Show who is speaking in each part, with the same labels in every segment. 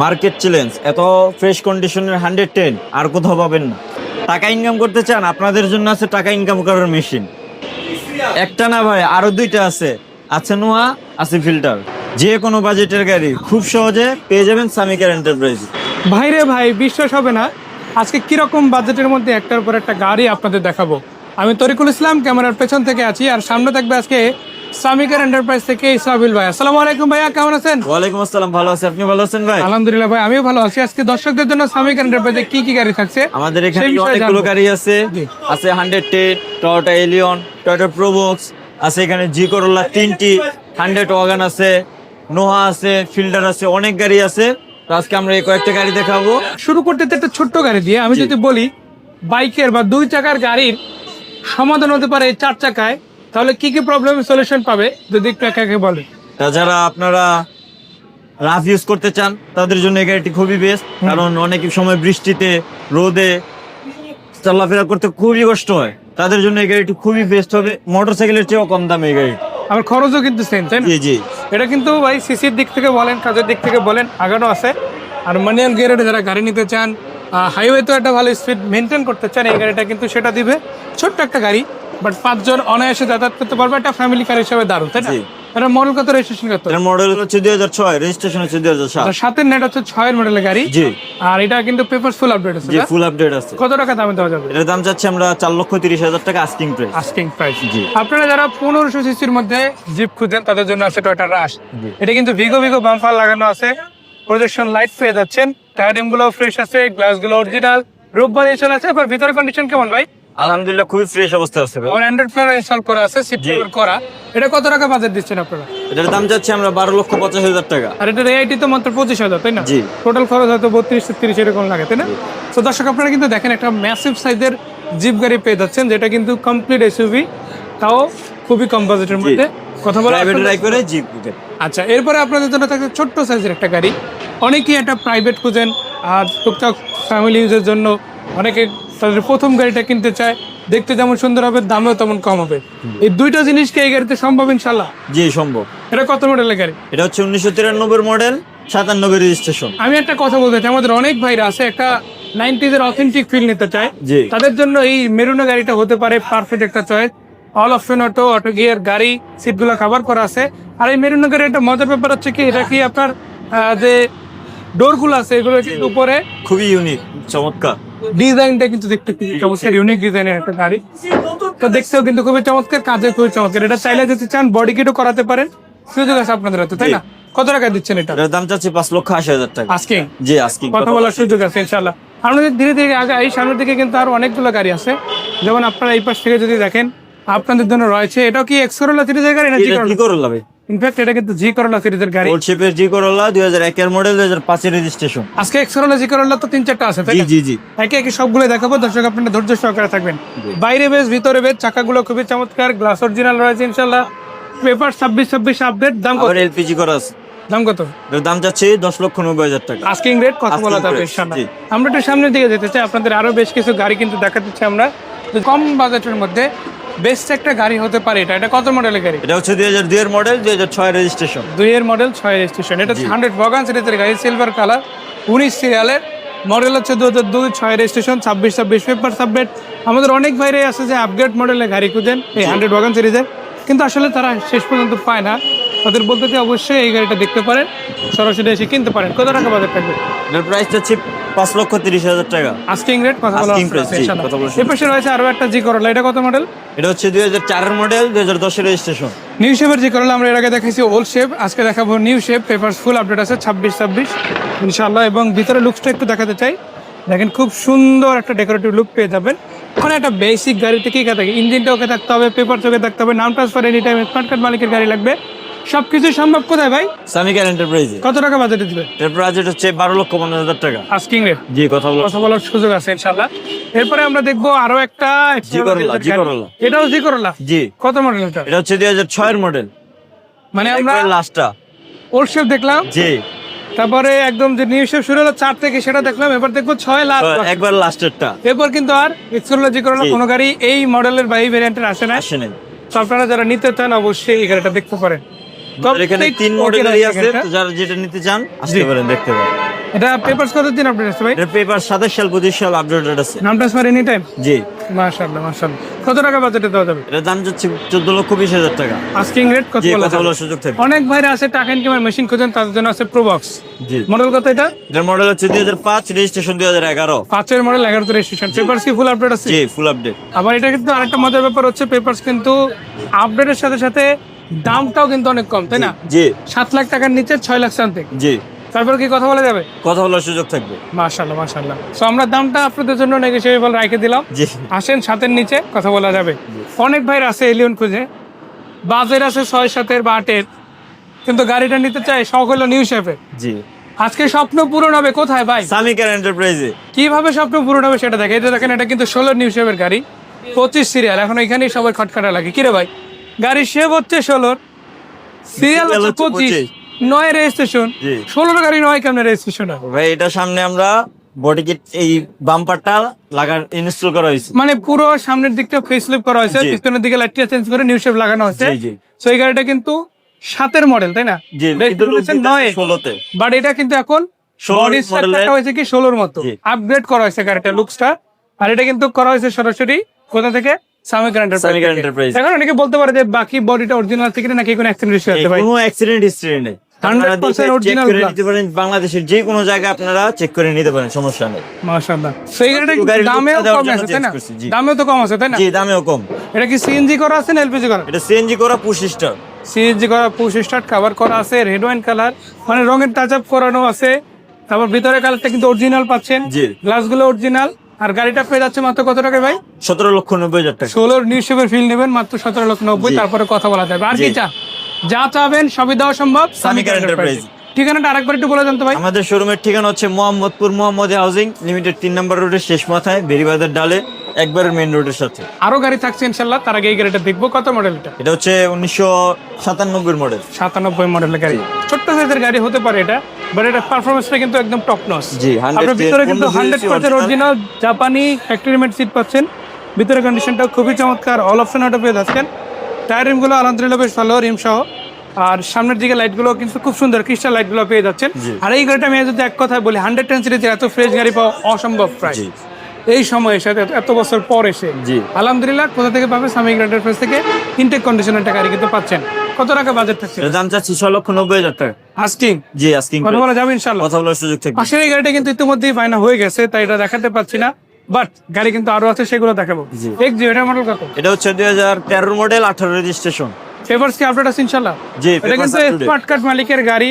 Speaker 1: Market challenge. এত fresh কন্ডিশনের hundred ten আর কোথাও পাবেন না। টাকা ইনকাম করতে চান, আপনাদের জন্য আছে টাকা ইনকাম করার মেশিন একটা না ভাই, আরও দুইটা আছে। আছে নোয়া, আছে ফিল্টার। যে কোনো বাজেটের গাড়ি খুব সহজে পেয়ে যাবেন সামিকার এন্টারপ্রাইজ
Speaker 2: ভাইরে ভাই, বিশ্বাস হবে না। আজকে কীরকম বাজেটের মধ্যে একটার পর একটা গাড়ি আপনাদের দেখাবো। আমি তরিকুল ইসলাম ক্যামেরার পেছন থেকে আছি আর সামনে থাকবে আজকে সামিকার এন্টারপ্রাইজ থেকে ইসরাফিল ভাই। আসসালামু আলাইকুম ভাইয়া কেমন আছেন?
Speaker 1: ওয়ালাইকুম আসসালাম ভালো আছে। আপনি ভালো আছেন ভাই?
Speaker 2: আলহামদুলিল্লাহ ভাই আমিও ভালো আছি। আজকে দর্শকদের জন্য সামিকার এন্টারপ্রাইজে কি কি গাড়ি থাকছে?
Speaker 1: আমাদের এখানে অনেকগুলো গাড়ি আছে। আছে hundred ten Toyota Allion Toyota Probox আছে এখানে জি করোলা তিনটি হান্ড্রেড ওয়াগান আছে নোহা আছে ফিল্টার আছে অনেক গাড়ি আছে। তো আজকে আমরা এই কয়েকটা গাড়ি দেখাবো।
Speaker 2: শুরু করতে একটা ছোট্ট গাড়ি দিয়ে আমি যদি বলি বাইকের বা দুই চাকার গাড়ির সমাধান হতে পারে এই চার চাকায় তাহলে কি কি প্রবলেম সলিউশন পাবে? যদি একটু একা একে বলে
Speaker 1: তাছাড়া আপনারা রাফ ইউজ করতে চান তাদের জন্য এই গাড়িটি খুবই বেস্ট কারণ অনেক সময় বৃষ্টিতে রোদে চলাফেরা করতে খুবই কষ্ট হয়। তাদের জন্য এই গাড়িটি খুবই বেস্ট হবে মোটরসাইকেলের চেয়েও কম দামে এই গাড়ি
Speaker 2: আবার খরচও কিন্তু সেম তাই না?
Speaker 1: জি জি।
Speaker 2: এটা কিন্তু ভাই সিসির দিক থেকে বলেন কাজের দিক থেকে বলেন আগানো আছে। আর ম্যানুয়াল গিয়ারে যারা গাড়ি নিতে চান হাইওয়ে তো একটা ভালো স্পিড মেনটেন করতে চান এই গাড়িটা কিন্তু সেটা দিবে। ছোট্ট একটা গাড়ি বাট পাঁচজন অনায়াসে যাতায়াত করতে পারবে একটা ফ্যামিলি কার হিসাবে দারুণ তাই না? এটা মডেল কত রেজিস্ট্রেশন কত?
Speaker 1: মডেল হচ্ছে হচ্ছে
Speaker 2: সাতের নেট হচ্ছে মডেলের গাড়ি।
Speaker 1: জি।
Speaker 2: আর এটা কিন্তু ফুল আপডেট আছে
Speaker 1: জি ফুল আপডেট আছে।
Speaker 2: কত টাকা দামে দেওয়া যাবে?
Speaker 1: দাম চাচ্ছি আমরা চার লক্ষ তিরিশ হাজার টাকা আস্কিং প্রাইস
Speaker 2: আস্কিং প্রাইস
Speaker 1: জি।
Speaker 2: আপনারা যারা সিসির মধ্যে জিপ খুঁজেন তাদের জন্য আছে টয়টা রাশ এটা কিন্তু ভিগো ভিগো বাম্পার লাগানো আছে। প্রজেকশন লাইট পেয়ে যাচ্ছেন। টায়ারিংগুলো ফ্রেশ আছে গ্লাসগুলো অরিজিনাল রূপ বানিয়েশন আছে ভিতরে কন্ডিশন কেমন ভাই?
Speaker 1: আলহামদুলিল্লাহ খুবই ফ্রেশ অবস্থা আছে
Speaker 2: আমার অ্যান্ড্রয়েড প্লেয়ার ইনস্টল করা আছে সিট। করা। এটা কত টাকা বাজেট দিচ্ছেন আপনারা?
Speaker 1: এটার দাম চাচ্ছি আমরা বারো লক্ষ পঞ্চাশ হাজার টাকা।
Speaker 2: আর এটা এআইটি তো মাত্র পঁচিশ হাজার তাই না?
Speaker 1: জি।
Speaker 2: টোটাল খরচ হয়তো বত্রিশ তিরিশ এরকম লাগে তাই না? তো দর্শক আপনারা কিন্তু দেখেন একটা ম্যাসিভ সাইজের জিপ গাড়ি পেয়ে যাচ্ছেন যেটা কিন্তু কমপ্লিট এসইউভি তাও খুবই কম বাজেটের মধ্যে। কথা বলা আচ্ছা এরপরে আপনাদের জন্য থাকছে ছোট্ট সাইজের একটা গাড়ি। অনেকেই একটা প্রাইভেট খুঁজেন। আর টুকটাক ফ্যামিলি ইউজের জন্য অনেকে তাদের প্রথম গাড়িটা কিনতে চায়। দেখতে যেমন সুন্দর হবে দামও তেমন কম হবে। এই দুইটা জিনিস কি এই গাড়িতে সম্ভব ইনশাল্লাহ
Speaker 1: জি সম্ভব।
Speaker 2: এটা কত মডেলের গাড়ি?
Speaker 1: এটা হচ্ছে উনিশশো তিরানব্বই মডেল সাতানব্বই রেজিস্ট্রেশন
Speaker 2: আমি একটা কথা বলতে চাই আমাদের অনেক ভাইরা আছে একটা নাইনটিজ এর অথেন্টিক ফিল নিতে চায়। তাদের জন্য এই মেরুনা গাড়িটা হতে পারে পারফেক্ট একটা choice all option auto auto gear গাড়ি সিটগুলো কভার করা আছে। আর এই মেরুনা গাড়ির একটা মজার ব্যাপার হচ্ছে কি এটা কি আপনার যে ডোরগুলো আছে এগুলো কিন্তু উপরে।
Speaker 1: খুবই ইউনিক চমৎকার।
Speaker 2: ডিজাইনটা কিন্তু দেখতে চমৎকার ইউনিক ডিজাইনের একটা গাড়ি। তো দেখতেও কিন্তু খুবই চমৎকার কাজে খুবই চমৎকার। এটা চাইলে যদি চান বডি কিটও করাতে পারেন। সুযোগ আছে আপনাদের হাতে তাই না? কত টাকা দিচ্ছেন এটা?
Speaker 1: দাম চাচ্ছি পাঁচ লক্ষ আশি হাজার টাকা।
Speaker 2: আজকে
Speaker 1: জি আস্কিং
Speaker 2: কথা বলার সুযোগ আছে ইনশাল্লাহ যদি ধীরে ধীরে আগে এই সামনের দিকে কিন্তু আরও অনেকগুলো গাড়ি আছে। যেমন আপনারা এই পাশ থেকে যদি দেখেন আপনাদের জন্য রয়েছে এটাও কি এক্স করোলা সিরিজের গাড়ি না জি
Speaker 1: কি করলা ভাই?
Speaker 2: ইনফ্যাক্ট এটা কিন্তু জি করোলা সিরিজের গাড়ি।
Speaker 1: ওল্ড শেপের জি করলা দুই হাজার একের মডেল দুই হাজার পাঁচের রেজিস্ট্রেশন
Speaker 2: আজকে এক্স করোলা জি করোলা তো তিন চারটা আছে তাই
Speaker 1: জি জি জি।
Speaker 2: একে একে সবগুলো দেখাবো দর্শক আপনারা ধৈর্য সহকারে থাকবেন। বাইরে বেশ ভিতরে বেশ চাকাগুলো খুবই চমৎকার গ্লাস অরিজিনাল রয়েছে ইনশাল্লাহ পেপার ছাব্বিশ ছাব্বিশ আপডেট দাম কত?
Speaker 1: আবার এলপিজি করা আছে।
Speaker 2: দাম কত?
Speaker 1: দাম চাচ্ছি দশ লক্ষ নব্বই হাজার টাকা।
Speaker 2: আস্কিং রেট কথা বলা যাবে ইনশাআল্লাহ। আমরা একটু সামনের দিকে যেতে চাই আপনাদের আরও বেশ কিছু গাড়ি কিন্তু দেখাতে চাই আমরা। কম বাজেটের মধ্যে বেস্ট একটা গাড়ি হতে পারে এটা। এটা কত মডেলের গাড়ি?
Speaker 1: এটা হচ্ছে দুই হাজার দুই এর মডেল দুই হাজার ছয় রেজিস্ট্রেশন
Speaker 2: দুই এর মডেল ছয় রেজিস্ট্রেশন এটা
Speaker 1: জি।
Speaker 2: হান্ড্রেড ভগান সিরিজের গাড়ি সিলভার কালার উনিশ সিরিয়ালের মডেল হচ্ছে দু হাজার দুই ছয় রেজিস্ট্রেশন ছাব্বিশ ছাব্বিশ পেপার সাবমিট আমাদের অনেক ভাইরাই আছে যে আপগ্রেড মডেলের গাড়ি খুঁজেন এই হান্ড্রেড ভগান সিরিজের কিন্তু আসলে তারা শেষ পর্যন্ত পায় না। তাদের বলতে অবশ্যই এই গাড়িটা দেখতে পারেন। সরাসরি এসে কিনতে পারেন। কত টাকা বাজার থাকবে?
Speaker 1: এটার প্রাইস চাচ্ছি পাঁচ লক্ষ তিরিশ হাজার টাকা।
Speaker 2: আস্কিং রেট কথা বলা
Speaker 1: জি, কথা বলা
Speaker 2: এর পাশে রয়েছে আরও একটা জি করলা এটা কত মডেল
Speaker 1: এটা হচ্ছে দুই হাজার চারের মডেল দুই হাজার দশের রেজিস্ট্রেশন
Speaker 2: নিউ শেপের জি করলা আমরা এর আগে দেখাইছি ওল্ড শেপ আজকে দেখাবো new shape paper full update আছে ছাব্বিশ ছাব্বিশ ইনশাআল্লাহ। এবং ভিতরে লুকসটা একটু দেখাতে চাই। দেখেন খুব সুন্দর একটা ডেকোরেটিভ লুক পেয়ে যাবেন। ওখানে একটা বেসিক গাড়িতে কি থাকে? ইঞ্জিনটা ওকে থাকতে হবে পেপার চোখে থাকতে হবে নাম transfer any time smart card মালিকের গাড়ি লাগবে। সবকিছু সম্ভব কোথায় ভাই?
Speaker 1: সামিকার এন্টারপ্রাইজে
Speaker 2: কত টাকা বাজেটে দিবে?
Speaker 1: প্রাইস হচ্ছে বারো লক্ষ পঞ্চাশ হাজার টাকা।
Speaker 2: আস্কিং রেট
Speaker 1: জি কথা বলো।
Speaker 2: কথা বলার সুযোগ আছে ইনশাআল্লাহ। এরপরে আমরা দেখব আরও একটা
Speaker 1: জি করলা, জি করলা।
Speaker 2: এটাও জি করলা
Speaker 1: জি।
Speaker 2: কত মডেল এটা?
Speaker 1: এটা হচ্ছে দুই হাজার ছয়ের মডেল
Speaker 2: মানে আমরা
Speaker 1: লাস্টটা
Speaker 2: ওল্ড শেপ দেখলাম।
Speaker 1: জি।
Speaker 2: তারপরে একদম যে নিউ শেপ শুরু হলো চার থেকে সেটা দেখলাম। এবার দেখব ছয় লাখ
Speaker 1: তো একবার লাস্টেরটা
Speaker 2: এরপর কিন্তু আর এক্সকোলা জি। করোলা। কোনো গাড়ি এই মডেলের বা এই ভ্যারিয়েন্টের আসে না
Speaker 1: আসে
Speaker 2: না আপনারা যারা নিতে চান অবশ্যই এই গাড়িটা দেখতে পারেন।
Speaker 1: এখানে তিন আছে তো যারা যেটা নিতে চান আসতে পারেন দেখতে পারেন।
Speaker 2: এটা পেপারস কত দিন আপডেট আছে ভাই?
Speaker 1: এটার পেপার সাতাশ সাল পঁচিশ সাল আপডেটেড আছে।
Speaker 2: নাম ট্রান্সফার এনি টাইম
Speaker 1: জি।
Speaker 2: মাশাআল্লাহ মাশাআল্লাহ। কত টাকা বাজেটে দেওয়া যাবে?
Speaker 1: এটার দাম যাচ্ছে চোদ্দ লক্ষ বিশ হাজার টাকা।
Speaker 2: আস্কিং রেট কত বলা
Speaker 1: কথা
Speaker 2: যাবে?
Speaker 1: বলার সুযোগ থাকবে।
Speaker 2: অনেক ভাইরা আছে টাকা ইনকামের মেশিন খোঁজেন তাদের জন্য আছে প্রোবক্স
Speaker 1: জি।
Speaker 2: মডেল কত এটা?
Speaker 1: এটার মডেল হচ্ছে দুই হাজার পাঁচ রেজিস্ট্রেশন দুই হাজার এগারো।
Speaker 2: পাঁচের মডেল এগারোতে রেজিস্ট্রেশন পেপারস কি ফুল আপডেট আছে?
Speaker 1: জি ফুল আপডেট
Speaker 2: আবার এটা কিন্তু আরেকটা মজার ব্যাপার হচ্ছে পেপারস কিন্তু আপডেটের সাথে সাথে দামটাও কিন্তু অনেক কম তাই না?
Speaker 1: জি।
Speaker 2: সাত লাখ টাকার নিচে ছয় লাখ সামথিং।
Speaker 1: জি।
Speaker 2: তারপর কি কথা বলা যাবে?
Speaker 1: কথা বলার সুযোগ থাকবে।
Speaker 2: মাশাল্লাহ মাশাল্লাহ তো আমরা দামটা আপনাদের জন্য নেগোসিয়েবল রেখে দিলাম।
Speaker 1: জি।
Speaker 2: আসেন সাতের নিচে কথা বলা যাবে। অনেক ভাইরা আছে এলিয়ন খুঁজে। বাজের আছে ছয় সাতের বা আটের। কিন্তু গাড়িটা নিতে চাই শখ হলো নিউ শেফে
Speaker 1: জি।
Speaker 2: আজকে স্বপ্ন পূরণ হবে কোথায় ভাই?
Speaker 1: সামিকার এন্টারপ্রাইজে
Speaker 2: কীভাবে স্বপ্ন পূরণ হবে সেটা দেখে। এটা দেখেন এটা কিন্তু ষোলো নিউ শেফের গাড়ি পঁচিশ সিরিয়াল এখন এখানেই সবাই খটখাটা লাগে। কিরে ভাই? গাড়ি শেপ হচ্ছে ষোলোর। সিরিয়াল হচ্ছে পঁচিশ। নয় রেজিস্ট্রেশন। ষোলোর গাড়ি নয় কেমন রেজিস্ট্রেশন
Speaker 1: ভাই এটার সামনে আমরা বডি কিট এই বাম্পারটা লাগার ইনস্টল করা হয়েছে।
Speaker 2: মানে পুরো সামনের দিকটা ফেস লিপ করা হয়েছে পিছনের দিকে লাইটটা চেঞ্জ করে নিউ শেপ লাগানো হয়েছে।
Speaker 1: জি
Speaker 2: এই গাড়িটা কিন্তু সাতের মডেল তাই না? নয়।
Speaker 1: ষোলোতে।
Speaker 2: বাট এটা কিন্তু এখন
Speaker 1: 16
Speaker 2: বডি হয়েছে কি ষোলোর মতো। আপগ্রেড করা হয়েছে গাড়িটা লুকসটা আর এটা কিন্তু করা হয়েছে সরাসরি কোথা থেকে?
Speaker 1: সামিকার এন্টারপ্রাইজ
Speaker 2: এখন অনেকে বলতে পারে যে বাকি বডিটা অরিজিনাল থেকে নাকি কোনো অ্যাক্সিডেন্ট হিস্ট্রি আছে ভাই
Speaker 1: কোনো অ্যাক্সিডেন্ট হিস্ট্রি নেই।
Speaker 2: 100%
Speaker 1: আপনারা দেখে check
Speaker 2: original
Speaker 1: করে
Speaker 2: glass।
Speaker 1: নিতে পারেন বাংলাদেশের যে কোনো জায়গায় আপনারা চেক করে নিতে পারেন সমস্যা নেই।
Speaker 2: মাশাআল্লাহ। সেই গাড়িটা দামেও কম আছে তাই না?
Speaker 1: change করছি, জি।
Speaker 2: দামেও তো কম আছে তাই না?
Speaker 1: জি দামেও কম।
Speaker 2: এটা কি সিএনজি করা আছে না এলপিজি করা?
Speaker 1: এটা সিএনজি করা পুশ স্টার
Speaker 2: সিএনজি করা পুশ স্টার্ট কভার করা আছে রেড ওয়াইন কালার মানে রঙের টাচ আপ করানো আছে। তারপর ভিতরে কালারটা কিন্তু অরিজিনাল পাচ্ছেন।
Speaker 1: জি।
Speaker 2: গ্লাসগুলো অরিজিনাল আর গাড়িটা পেয়ে যাচ্ছে মাত্র কত টাকা ভাই?
Speaker 1: সতেরো লক্ষ নব্বই হাজার টাকা।
Speaker 2: ষোলোর নিউশেপের ফিল নেবেন মাত্র সতেরো লক্ষ নব্বই তারপরে কথা বলা যাবে। আর কি চা? যা চাবেন সবই দেওয়া সম্ভব।
Speaker 1: সামিকা Enterprise।
Speaker 2: ঠিকানাটা আরেকবার একটু বলে জানতো ভাই।
Speaker 1: আমাদের শোরুমের ঠিকানা হচ্ছে মোহাম্মদপুর মোহাম্মদ হাউজিং লিমিটেড তিন নম্বর রোডের শেষ মাথায় বেরিবাজার ডালে একবারের মেইন রোডের সাথে।
Speaker 2: আরও গাড়ি থাকছে ইনশাল্লাহ তার আগে এই গাড়িটা দেখব। কত মডেল এটা?
Speaker 1: এটা হচ্ছে উনিশশো সাতানব্বই মডেল
Speaker 2: সাতানব্বই মডেলের গাড়ি। ছোট্ট সাইজের গাড়ি হতে পারে এটা। বাট এটা কিন্তু একদম টপ নস
Speaker 1: জি,
Speaker 2: আপনার ভিতরে কিন্তু হান্ড্রেড পার্সেন্ট অরিজিনাল জাপানি সিট পাচ্ছেন। ভিতরে কন্ডিশনটা খুবই চমৎকার অল অপশন অটো পেয়ে যাচ্ছেন। টায়ার রিমগুলো আলহামদুলিল্লাহ বেশ ভালো রিম সহ। আর সামনের দিকে লাইটগুলো কিন্তু খুব সুন্দর ক্রিস্টাল লাইটগুলো পেয়ে যাচ্ছেন। আর এই গাড়িটা আমি যদি এক কথায় বলি হান্ড্রেড টেন সিরিজের এত ফ্রেশ গাড়ি পাওয়া অসম্ভব প্রায় এই সময় এসে এত- বছর পর এসে। আলহামদুলিল্লাহ কোথা থেকে পাবে? সামিক থেকে। ইনটেক কন্ডিশনের একটা গাড়ি কিন্তু পাচ্ছেন। কত টাকা বাজেট থাকছে?
Speaker 1: দাম চাচ্ছি লক্ষ নব্বই হাজার টাকা।
Speaker 2: আস্কিং
Speaker 1: জি আস্কিং
Speaker 2: কথা বলা যাবে ইনশাল্লাহ
Speaker 1: কথা বলার সুযোগ থাকবে।
Speaker 2: পাশের এই গাড়িটা কিন্তু ইতিমধ্যেই ফাইনা হয়ে গেছে তাই এটা দেখাতে পাচ্ছি না। বাট গাড়ি কিন্তু আরও আছে সেগুলো দেখাবো। এক জি এটা মডেল কত?
Speaker 1: এটা হচ্ছে দুই হাজার তেরোর মডেল আঠারো রেজিস্ট্রেশন
Speaker 2: কি আপডেট আছে ইনশাল্লাহ
Speaker 1: জি
Speaker 2: এটা কিন্তু
Speaker 1: up
Speaker 2: স্মার্ট কার্ড মালিকের গাড়ি।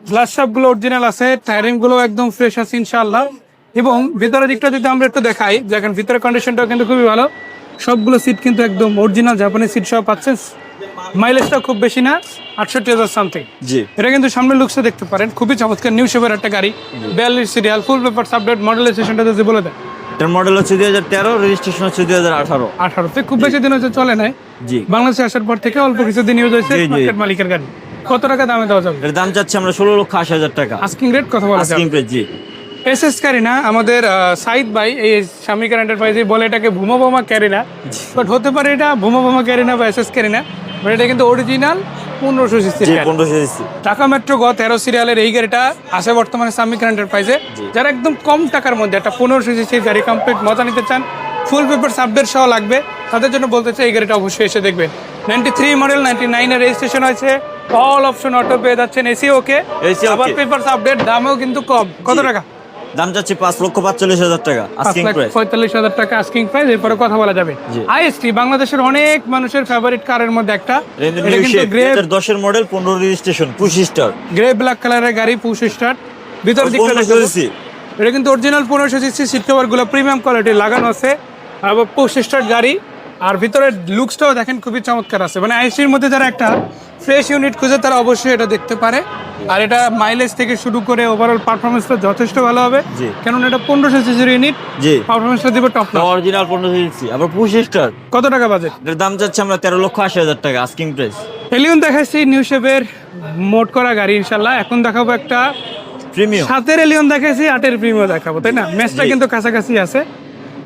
Speaker 2: গ্লাস সবগুলো অরিজিনাল আছে টায়ারিংগুলো একদম ফ্রেশ আছে ইনশাল্লাহ এবং ভিতরের দিকটা যদি আমরা একটু দেখাই দেখেন ভিতরে কন্ডিশনটাও কিন্তু খুবই ভালো। সবগুলো সিট কিন্তু একদম অরিজিনাল জাপানি সিট সব পাচ্ছেন। মাইলেজটা খুব বেশি না আটষট্টি হাজার সামথিং
Speaker 1: জি।
Speaker 2: এটা কিন্তু সামনে লুকসে দেখতে পারেন খুবই চমৎকার নিউ শেপের একটা গাড়ি বিয়াল্লিশ serial full paper update model স্টেশনটা যদি বলে দেন।
Speaker 1: এটার মডেল হচ্ছে দুই হাজার তেরো রেজিস্ট্রেশন হচ্ছে দুই হাজার আঠারো।
Speaker 2: আঠারোতে খুব বেশি দিন হচ্ছে চলে নাই।
Speaker 1: জি।
Speaker 2: বাংলাদেশে আসার পর থেকে অল্প কিছু দিন ইউজ হয়েছে। মার্কেট মালিকের গাড়ি। কত টাকা দামে দেওয়া যাবে?
Speaker 1: এর দাম চাচ্ছি আমরা ষোলো লক্ষ আশি হাজার টাকা।
Speaker 2: আস্কিং রেট কত বলা
Speaker 1: আস্কিং প্রাইস জি।
Speaker 2: এসএস আমাদের সাইদ ভাই এই স্বামীকার এন্টারপ্রাইজ বলে এটাকে ভূমা বোমা ক্যারিনা বাট হতে পারে এটা ভূমা বোমা ক্যারিনা বা এসএস ক্যারিনা বাট এটা কিন্তু অরিজিনাল পনেরোশো গাড়ি।
Speaker 1: পনেরোশো দিচ্ছি
Speaker 2: ঢাকা মেট্রো গ তেরো সিরিয়ালের এই গাড়িটা আছে বর্তমানে সামিকার এন্টারপ্রাইজে যারা একদম কম টাকার মধ্যে একটা পনেরোশো সিসির গাড়ি কমপ্লিট মজা নিতে চান ফুল পেপার আপডেট সহ লাগবে তাদের জন্য বলতে চাই এই গাড়িটা অবশ্যই এসে দেখবেন। নাইনটি থ্রি মডেল নাইনটি নাইনের রেজিস্ট্রেশন হয়েছে অল অপশন অটো পেয়ে যাচ্ছেন এসি ওকে
Speaker 1: AC
Speaker 2: আবার পেপার আপডেট দামও কিন্তু কম। কত টাকা?
Speaker 1: দাম চাচ্ছি পাঁচ লক্ষ পাঁচচল্লিশ হাজার টাকা আস্কিং প্রাইস
Speaker 2: পঁয়তাল্লিশ হাজার টাকা আস্কিং প্রাইস এরপরে কথা বলা যাবে। আইএসটি বাংলাদেশের অনেক মানুষের ফেভারিট কারের মধ্যে একটা। এটা কিন্তু গ্রে
Speaker 1: দশের মডেল পনেরো registration push start
Speaker 2: grey black কালারের গাড়ি পুশ স্টার্ট ভিতর।
Speaker 1: দিচ্ছি
Speaker 2: এটা কিন্তু অরিজিনাল পনেরোশো সিসি সিট কভারগুলো প্রিমিয়াম কোয়ালিটি লাগানো আছে। আবার পোস্ট স্টার্ট গাড়ি। আর ভিতরে লুকসটাও দেখেন খুবই চমৎকার আছে। মানে আইসির মধ্যে যারা একটা ফ্রেশ ইউনিট খুঁজে তারা অবশ্যই এটা দেখতে পারে। আর এটা মাইলেজ থেকে শুরু করে ওভারঅল পারফরমেন্সটা যথেষ্ট ভালো হবে। কেননা এটা পনেরোশো সিসির ইউনিট
Speaker 1: জি।
Speaker 2: পারফরমেন্সটা দিবে টপ
Speaker 1: অরিজিনাল পনেরোশো দিচ্ছি আবার পুশ স্টার
Speaker 2: কত টাকা বাজেট
Speaker 1: এটার দাম চাচ্ছি আমরা তেরো লক্ষ আশি হাজার টাকা আস্কিং প্রাইস
Speaker 2: এলিয়ন দেখাচ্ছি নিউ শেপের মোট করা গাড়ি ইনশাল্লাহ এখন দেখাবো একটা
Speaker 1: প্রিমিয়াম
Speaker 2: সাতের এলিয়ন দেখাইছি আটের প্রিমিয়াম দেখাবো তাই না? ম্যাচটা। কিন্তু কাছাকাছি আছে।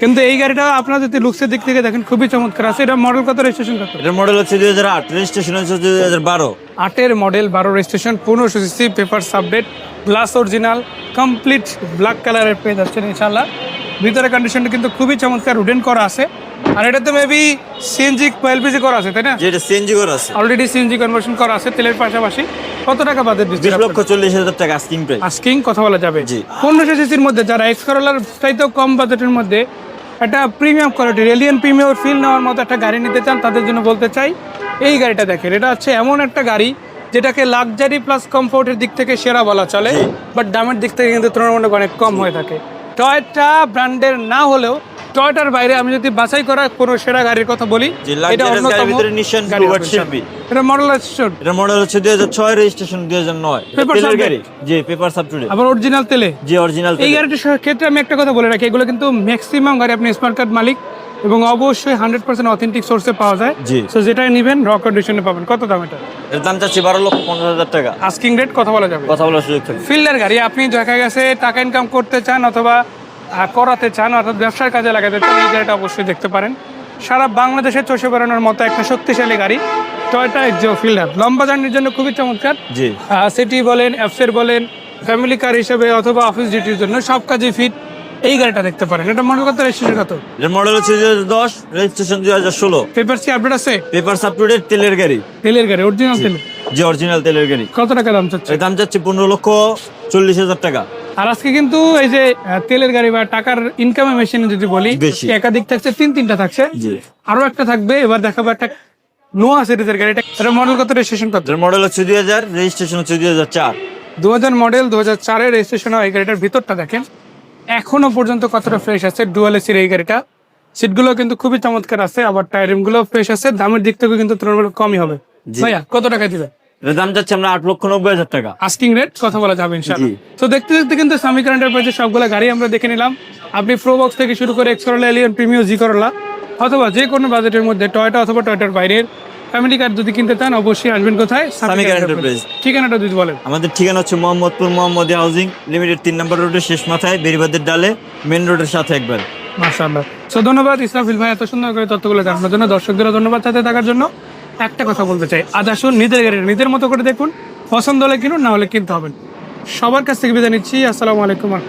Speaker 2: কিন্তু এই গাড়িটা আপনার যদি লুকসের দিক থেকে দেখেন খুবই চমৎকার। আছে এটা মডেল কত রেজিস্ট্রেশন কত
Speaker 1: এটার মডেল হচ্ছে দুই হাজার আট রেজিস্ট্রেশন হচ্ছে দুই হাজার বারো।
Speaker 2: আটের মডেল বারো রেজিস্ট্রেশন পনেরো সিসি পেপার সাবডেট গ্লাস অরিজিনাল কমপ্লিট ব্ল্যাক কালারের পেয়ে যাচ্ছেন ইনশাল্লাহ ভিতরে কন্ডিশনটা কিন্তু খুবই চমৎকার উডেন করা আছে। আর এটাতে মেবি সিএনজি এলপিজি করা আছে তাই না?
Speaker 1: যেটা সিএনজি করা আছে।
Speaker 2: অলরেডি সিএনজি কনভার্সন করা আছে তেলের পাশাপাশি। কত টাকা বাজেট
Speaker 1: বিশ
Speaker 2: দিচ্ছে
Speaker 1: লক্ষ চল্লিশ হাজার টাকা আস্কিং প্রাইস
Speaker 2: আস্কিং কথা বলা যাবে।
Speaker 1: জি।
Speaker 2: পনেরোশো সিসির মধ্যে যারা এক্স করোলার চাইতেও কম বাজেটের মধ্যে একটা প্রিমিয়াম কোয়ালিটির এলিয়ান প্রিমিয়াম ফিল নেওয়ার মতো একটা গাড়ি নিতে চান তাদের জন্য বলতে চাই এই গাড়িটা দেখেন এটা হচ্ছে এমন একটা গাড়ি যেটাকে লাক্সারি প্লাস কমফোর্টের দিক থেকে সেরা বলা চলে বাট দামের দিক থেকে কিন্তু তুলনামূলক অনেক কম হয়ে থাকে। টয়টা ব্র্যান্ডের না হলেও টয়টার বাইরে আমি যদি বাছাই করা কোনো সেরা গাড়ির কথা বলি। এটা মডেল
Speaker 1: এটা মডেল হচ্ছে রেজিস্ট্রেশন? গাড়ি। জি পেপার টুডে
Speaker 2: আবার অরিজিনাল তেলে।
Speaker 1: জি অরিজিনাল
Speaker 2: এই গাড়িটির ক্ষেত্রে আমি একটা কথা বলে রাখি এগুলো কিন্তু ম্যাক্সিমাম গাড়ি আপনি স্মার্ট কার্ড মালিক এবং অবশ্যই হান্ড্রেড পার্সেন্ট অথেন্টিক সোর্সে পাওয়া যায়।
Speaker 1: জি।
Speaker 2: সো যেটাই নেবেন র কন্ডিশনে পাবেন। কত দাম এটা?
Speaker 1: এর দাম চাচ্ছি বারো লক্ষ পঞ্চাশ হাজার টাকা।
Speaker 2: আস্কিং রেট কথা বলা যাবে।
Speaker 1: কথা বলার সুযোগ থাকবে।
Speaker 2: ফিল্ডার গাড়ি আপনি দেখা গেছে টাকা ইনকাম করতে চান অথবা করাতে চান অর্থাৎ ব্যবসার কাজে লাগাতে চান এই গাড়িটা অবশ্যই দেখতে পারেন। সারা বাংলাদেশে চষে বেড়ানোর মতো একটা শক্তিশালী গাড়ি টয়টা এক্সিও ফিল্ডার লম্বা জার্নির জন্য খুবই চমৎকার।
Speaker 1: জি।
Speaker 2: সিটি বলেন অ্যাপসের বলেন ফ্যামিলি কার হিসেবে অথবা অফিস ডিউটির জন্য সব কাজে ফিট এই গাড়িটা দেখতে পারেন। এটা মনে কত? রেজিস্ট্রেশন কত?
Speaker 1: মডেল হচ্ছে দুই হাজার দশ রেজিস্ট্রেশন দুই হাজার ষোলো।
Speaker 2: পেপার কি আপডেট আছে?
Speaker 1: পেপার টুডে তেলের গাড়ি।
Speaker 2: তেলের গাড়ি অরিজিনাল তেল।
Speaker 1: জি অরিজিনাল তেলের গাড়ি।
Speaker 2: কত টাকা দাম চাচ্ছে
Speaker 1: দাম চাচ্ছি পনেরো লক্ষ চল্লিশ হাজার টাকা।
Speaker 2: আর আজকে কিন্তু এই যে তেলের গাড়ি বা টাকার ইনকামে মেশিনে যদি বলি। একাধিক থাকছে তিন তিনটা থাকছে। আরও একটা থাকবে এবার দেখাবো একটা নোয়া সিরিজের গাড়ি এটা মডেল কত রেজিস্ট্রেশন কত?
Speaker 1: মডেল হচ্ছে দুই হাজার রেজিস্ট্রেশন হচ্ছে দুই হাজার চার।
Speaker 2: দু হাজার মডেল দু হাজার চারের রেজিস্ট্রেশন এই গাড়িটার ভিতরটা দেখেন। এখনও পর্যন্ত কতটা ফ্রেশ আছে ডুয়াল এসির এই গাড়িটা। সিটগুলো কিন্তু খুবই চমৎকার আছে আবার টায়ারিংগুলো ফ্রেশ আছে দামের দিক থেকে কিন্তু তুলনামূলক কমই হবে। ভাইয়া কত টাকা দিবে?
Speaker 1: দাম চাচ্ছি আমরা আট লক্ষ নব্বই হাজার টাকা।
Speaker 2: আস্কিং রেট কথা বলা যাবে ইনশাআল্লাহ। তো দেখতে দেখতে কিন্তু এন্টারপ্রাইজের সবগুলো গাড়ি আমরা দেখে নিলাম। আপনি প্রো বক্স থেকে শুরু করে এক্সকরলা এলিয়ন প্রিমিয়াম জি করলা অথবা যে কোনো বাজেটের মধ্যে টয়টা অথবা টয়টার বাইরের ফ্যামিলি কার যদি কিনতে চান অবশ্যই আসবেন কোথায়?
Speaker 1: এন্টারপ্রাইজ।
Speaker 2: ঠিকানাটা যদি বলেন।
Speaker 1: আমাদের ঠিকানা হচ্ছে মোহাম্মদপুর মোহাম্মদ হাউজিং লিমিটেড তিন নম্বর রোডের শেষ মাথায় বেরিবাদের ডালে মেন রোডের সাথে একবার।
Speaker 2: মাশাআল্লাহ। সো ধন্যবাদ ইসরাফিল ভাই এত সুন্দর করে তথ্যগুলো জানানোর জন্য। দর্শকদেরও ধন্যবাদ সাথে থাকার জন্য। একটা কথা বলতে চাই। আজ আসুন নিজের গাড়ি নিজের মতো করে দেখুন। পছন্দ হলে কিনুন, না হলে কিনতে হবেন। সবার কাছ থেকে বিদায় নিচ্ছি। আসসালামু আলাইকুম।